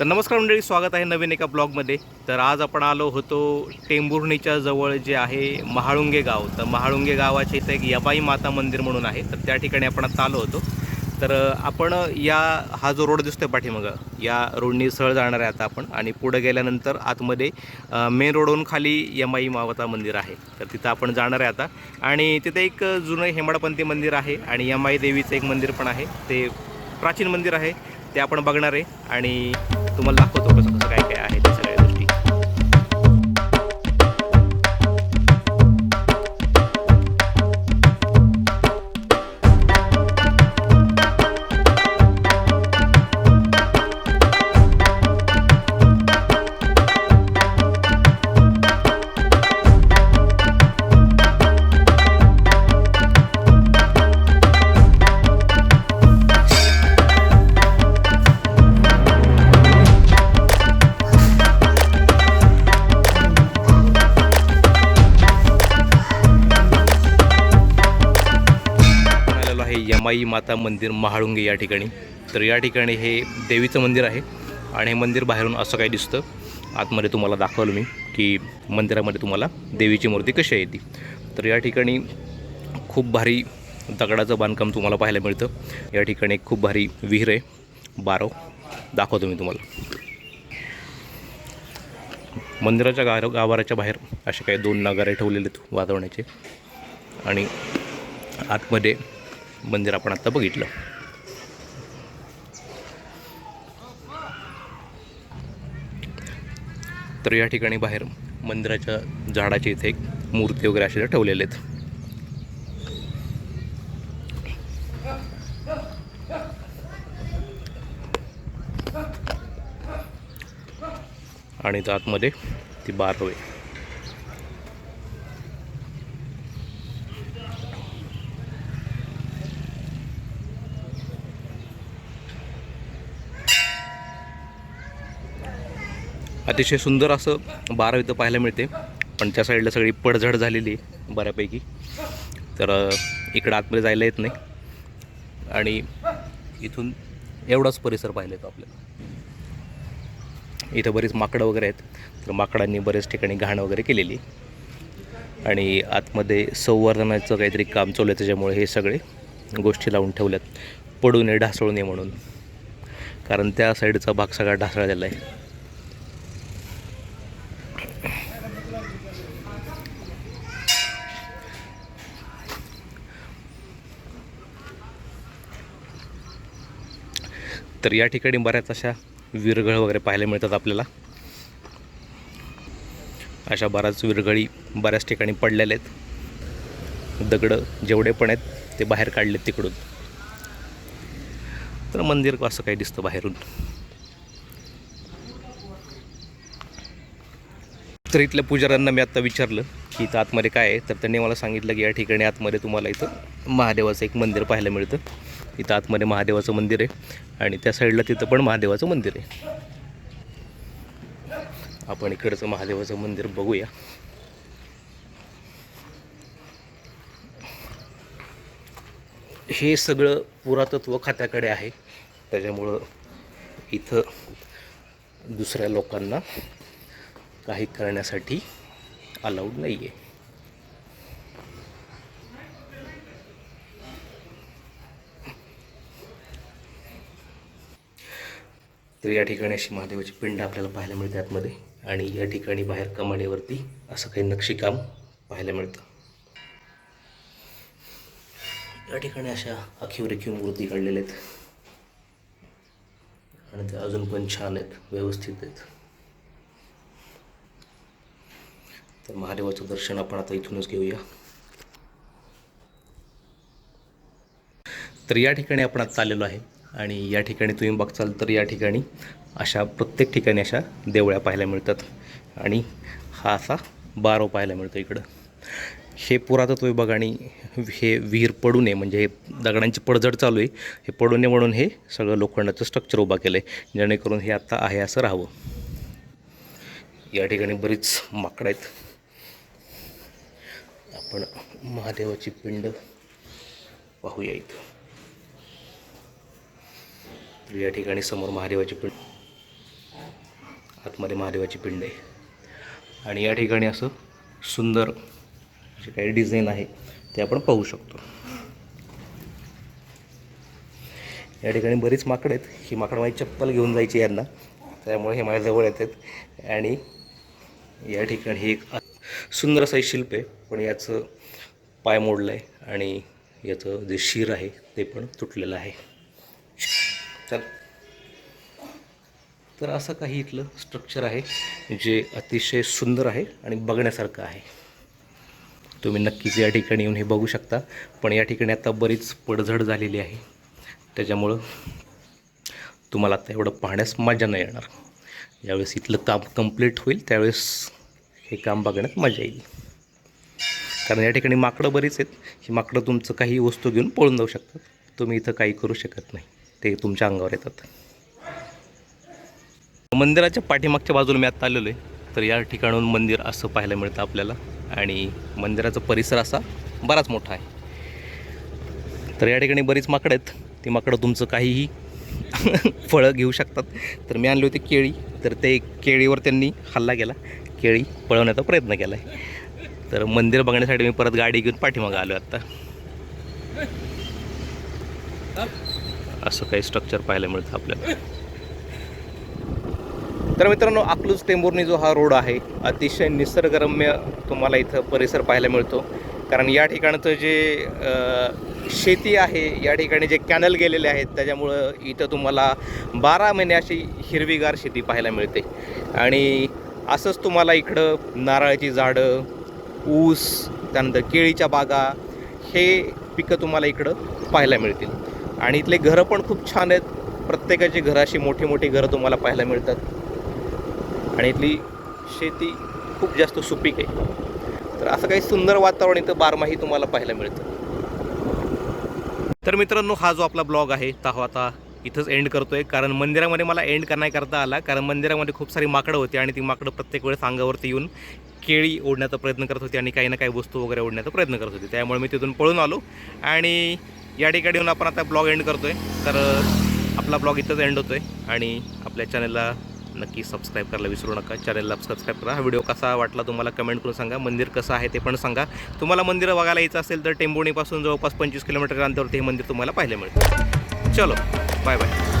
तर नमस्कार मंडळी स्वागत आहे नवीन एका ब्लॉगमध्ये. तर आज आपण आलो होतो टेंभुर्णीच्या जवळ जे आहे महाळुंगे गाव. तर महाळुंगे गावाचे इथं एक यबाई माता मंदिर म्हणून आहे. तर त्या ठिकाणी आपण आता आलो होतो. तर आपण या हा जो रोड दिसतोय पाठीमागं या रोडनी सहळ जाणार आहे आता आपण. आणि पुढं गेल्यानंतर आतमध्ये मेन रोडहून खाली यमाई मावता मंदिर आहे. तर तिथं आपण जाणार आहे आता. आणि तिथे एक जुनं हेमाडपंथी मंदिर आहे आणि यमाई देवीचं एक मंदिर पण आहे. ते प्राचीन मंदिर आहे. ते आपण बघणार आहे. आणि तुम्हाला दाखवतो कसं कसं काय काय आहे. आलेलो माता मंदिर महाळुंगे या ठिकाणी. तर या ठिकाणी हे देवीचं मंदिर आहे आणि हे मंदिर बाहेरून असं काही दिसतं. आतमध्ये तुम्हाला दाखवलं मी की मंदिरामध्ये तुम्हाला देवीची मूर्ती कशी आहे ती. तर या ठिकाणी खूप भारी दगडाचं बांधकाम तुम्हाला पाहायला मिळतं. या ठिकाणी खूप भारी विहीर आहे. बारव दाखवतो मी तुम्हाला. मंदिराच्या गार गावाराच्या बाहेर असे काही दोन नगारे ठेवलेले आहेत वाजवण्याचे आणि आतमध्ये मंदिर आपण आत्ता बघितलं. तर या ठिकाणी बाहेर मंदिराच्या झाडाच्या इथे एक मूर्ती वगैरे अशा ठेवलेल्या आहेत. आणि आतमध्ये ती बार आहे अतिशय सुंदर असं बारा इथं पाहायला मिळते. पण त्या साईडला सगळी पडझड झालेली आहे बऱ्यापैकी. तर इकडं आतमध्ये जायला येत नाही. आणि इथून एवढाच परिसर पाहिला येतो आपल्याला. इथं बरीच माकडं वगैरे आहेत. तर माकडांनी बरेच ठिकाणी घाण वगैरे केलेली आहे. आणि आतमध्ये संवर्धनाचं काहीतरी काम चालू आहे. त्याच्यामुळे हे सगळे गोष्टी लावून ठेवल्यात. पडू नये ढासळू नये म्हणून. कारण त्या साईडचा भाग सगळा ढासळलेला आहे. तर या ठिकाणी बऱ्याच अशा विरघळ वगैरे पाहायला मिळतात आपल्याला. अशा बऱ्याच विरघळी बऱ्याच ठिकाणी पडलेल्या आहेत. दगडं जेवढे पण आहेत ते बाहेर काढलेत तिकडून. तर मंदिर असं काही दिसतं बाहेरून. तर इथल्या पुजाऱ्यांना मी आत्ता विचारलं की इथं आतमध्ये काय आहे? तर त्यांनी मला सांगितलं की या ठिकाणी आतमध्ये तुम्हाला इथं महादेवाचं एक मंदिर पाहायला मिळतं. इथं आतमध्ये महादेवाचं मंदिर आहे आणि त्या साईडला तिथं पण महादेवाचं मंदिर आहे. आपण इकडचं महादेवाचं मंदिर बघूया. हे सगळं पुरातत्व खात्याकडे आहे. त्याच्यामुळं इथं दुसऱ्या लोकांना काही करण्यासाठी अलाउड नाही आहे तर या ठिकाणी अशी महादेवाची पिंड आपल्याला पाहायला मिळते आतमध्ये. आणि या ठिकाणी बाहेर कमाडीवरती असं काही नक्षीकाम पाहायला मिळतं. या ठिकाणी अशा आखीव रेखीव मूर्ती काढलेल्या आहेत. आणि त्या अजून पण छान आहेत व्यवस्थित आहेत. तर महादेवाचं दर्शन आपण आता इथूनच घेऊया. तर या ठिकाणी आपण आता आलेलो आहे. आणि या ठिकाणी तुम्ही बघचाल तर या ठिकाणी अशा प्रत्येक ठिकाणी अशा देवळ्या पाहायला मिळतात. आणि हा असा बारो पाहायला मिळतो इकडं. हे पुरातत्व विभाग आणि हे विहीर पडू नये म्हणजे हे दगडांची पडझड चालू आहे हे पडू नये म्हणून हे सगळं लोखंडाचं स्ट्रक्चर उभा केलं आहे जेणेकरून हे आत्ता आहे असं राहावं. या ठिकाणी बरीच माकडं आहेत. आपण महादेवाची पिंड पाहूया इथं. या ठिकाणी समोर महादेवाची पिंड आतमध्ये महादेवाची पिंड आहे. आणि या ठिकाणी असं सुंदर जे काही डिझाईन आहे ते आपण पाहू शकतो. या ठिकाणी बरीच माकडं आहेत. ही माकडं माझी चप्पल घेऊन जायची यांना. त्यामुळे हे माझ्याजवळ येतात. आणि या ठिकाणी हे एक सुंदर असं शिल्प आहे. पण याचं पाय मोडलं आहे आणि याचं जे शिर आहे ते पण तुटलेलं आहे. चल. तर असं काही इथलं स्ट्रक्चर आहे जे अतिशय सुंदर आहे आणि बघण्यासारखं आहे. तुम्ही नक्कीच या ठिकाणी येऊन हे बघू शकता पण या ठिकाणी आता बरीच पडझड झालेली आहे. त्याच्यामुळं तुम्हाला आता एवढं पाहण्यास मजा नाही येणार. ज्यावेळेस इथलं काम कंप्लीट होईल त्यावेळेस हे काम बघण्यात मजा येईल. कारण या ठिकाणी माकडं बरीच आहेत. ही माकडं तुमचं काही वस्तू घेऊन पळून जाऊ शकतात. तुम्ही इथं काही करू शकत नाही. ते तुमच्या अंगावर येतात. मंदिराच्या पाठीमागच्या बाजूला मी आत्ता आलेलो आहे. तर या ठिकाणून मंदिर असं पाहायला मिळतं आपल्याला. आणि मंदिराचा परिसर असा बराच मोठा आहे. तर या ठिकाणी बरीच माकडं आहेत. ती माकडं तुमचं काहीही फळं घेऊ शकतात. तर मी आणली होती केळी. तर ते केळीवर त्यांनी हल्ला केला. केळी पळवण्याचा प्रयत्न केला आहे तर मंदिर बघण्यासाठी मी परत गाडी घेऊन पाठीमागं आलो आत्ता. असं काही स्ट्रक्चर पाहायला मिळतं आपल्याला. तर मित्रांनो अकलूज टेंभुर्णी जो हा रोड आहे अतिशय निसर्गरम्य तुम्हाला इथं परिसर पाहायला मिळतो. कारण या ठिकाणचं जे शेती आहे या ठिकाणी जे कॅनल गेलेले आहेत त्याच्यामुळं इथं तुम्हाला बारा महिने अशी हिरवीगार शेती पाहायला मिळते. आणि असंच तुम्हाला इकडं नारळाची झाडं ऊस त्यानंतर केळीच्या बागा हे पिकं तुम्हाला इकडं पाहायला मिळतील. आणि इथले घरं पण खूप छान आहेत. प्रत्येकाची घरं अशी मोठी मोठी घरं तुम्हाला पाहायला मिळतात. आणि इथली शेती खूप जास्त सुपीक आहे. तर असं काही सुंदर वातावरण इथं बारमाही तुम्हाला पाहायला मिळतं. तर मित्रांनो हा जो आपला ब्लॉग आहे तो आता इथंच एंड करतोय. कारण मंदिरामध्ये मला एंड करण्याकरता आला. कारण मंदिरामध्ये खूप सारी माकडं होती आणि ती माकडं प्रत्येक वेळेस अंगावरती येऊन केळी ओढण्याचा प्रयत्न करत होती आणि काही ना काही वस्तू वगैरे ओढण्याचा प्रयत्न करत होती. त्यामुळे मी तिथून पळून आलो. आणि या ठिकाणी येऊन आपण आता ब्लॉग एंड करतोय. तर आपला ब्लॉग इथंच एंड होतोय. आणि आपल्या चॅनलला नक्की सबस्क्राईब करायला विसरू नका. चॅनलला सबस्क्राईब करा. हा व्हिडिओ कसा वाटला तुम्हाला कमेंट करून सांगा. मंदिर कसं आहे ते पण सांगा. तुम्हाला मंदिर बघायला यायचं असेल तर टेंबोणीपासून जवळपास पंचवीस किलोमीटर अंतरावरती हे मंदिर तुम्हाला पाहायला मिळतं. चलो. Bye bye